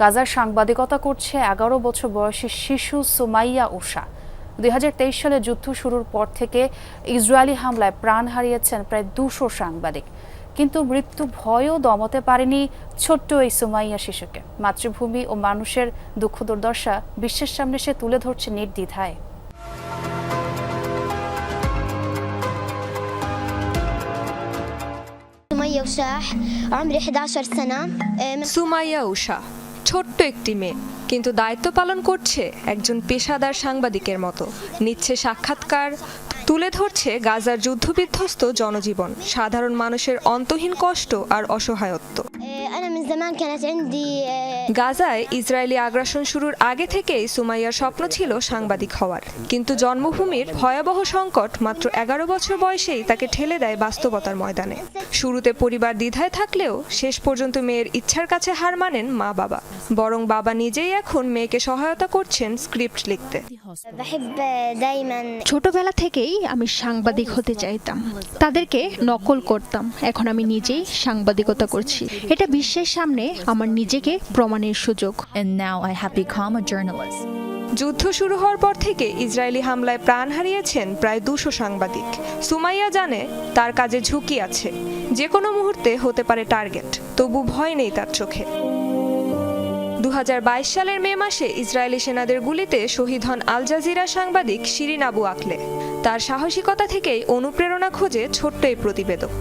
গাজার সাংবাদিকতা করছে এগারো বছর বয়সী শিশু সুমাইয়া উষা। দুই হাজার তেইশ সালে যুদ্ধ শুরুর পর থেকে ইসরায়েলি হামলায় প্রাণ হারিয়েছেন প্রায় দুশো সাংবাদিক। কিন্তু মৃত্যু ভয়ও দমতে পারেনি ছোট্ট এই সুমাইয়া শিশুকে। মাতৃভূমি ও মানুষের দুঃখ দুর্দশা বিশ্বের সামনে সে তুলে ধরছে নির্দ্বিধায়। সুমাইয়া উষা ছোট্ট একটি মেয়ে কিন্তু দায়িত্ব পালন করছে একজন পেশাদার সাংবাদিকের মতো। নিচ্ছে সাক্ষাৎকার তুলে ধরছে গাজার যুদ্ধবিধ্বস্ত জনজীবন, সাধারণ মানুষের অন্তহীন কষ্ট আর অসহায়ত্ব। গাজায় ইসরায়েলি আগ্রাসন শুরুর আগে থেকেই সুমাইয়ার স্বপ্ন ছিল সাংবাদিক হওয়ার। কিন্তু জন্মভূমির ভয়াবহ সংকট মাত্র এগারো বছর বয়সেই তাকে ঠেলে দেয় বাস্তবতার ময়দানে। শুরুতে পরিবার দ্বিধায় থাকলেও শেষ পর্যন্ত মেয়ের ইচ্ছার কাছে হার মানেন মা বাবা। বরং বাবা নিজেই এখন মেয়েকে সহায়তা করছেন স্ক্রিপ্ট লিখতে। ছোটবেলা থেকেই আমি সাংবাদিক হতে চাইতাম। তাদেরকে নকল করতাম। এখন আমি নিজেই সাংবাদিকতা করছি। এটা বিশ্বের সামনে আমার নিজেকে প্রমাণের সুযোগ। যুদ্ধ শুরু হওয়ার পর থেকে ইসরায়েলি হামলায় প্রাণ হারিয়েছেন প্রায় দুশো সাংবাদিক। সুমাইয়া জানে তার কাজে ঝুঁকি আছে। যে কোনো মুহূর্তে হতে পারে টার্গেট তবু ভয় নেই তার চোখে। দু হাজার বাইশ সালের মে মাসে ইসরায়েলি সেনাদের গুলিতে শহীদ হন আল জাজিরা সাংবাদিক শিরিন আবু আকলে। তার সাহসিকতা থেকেই অনুপ্রেরণা খোঁজে ছোট্ট এই প্রতিবেদক।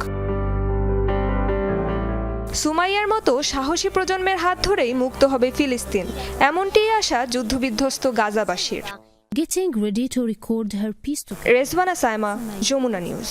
সুমাইয়ার মতো সাহসী প্রজন্মের হাত ধরেই মুক্ত হবে ফিলিস্তিন। এমনটিই আশা যুদ্ধবিধ্বস্ত গাজাবাসীর। Getting ready to record her piece to Rezwana Saima Jamuna news.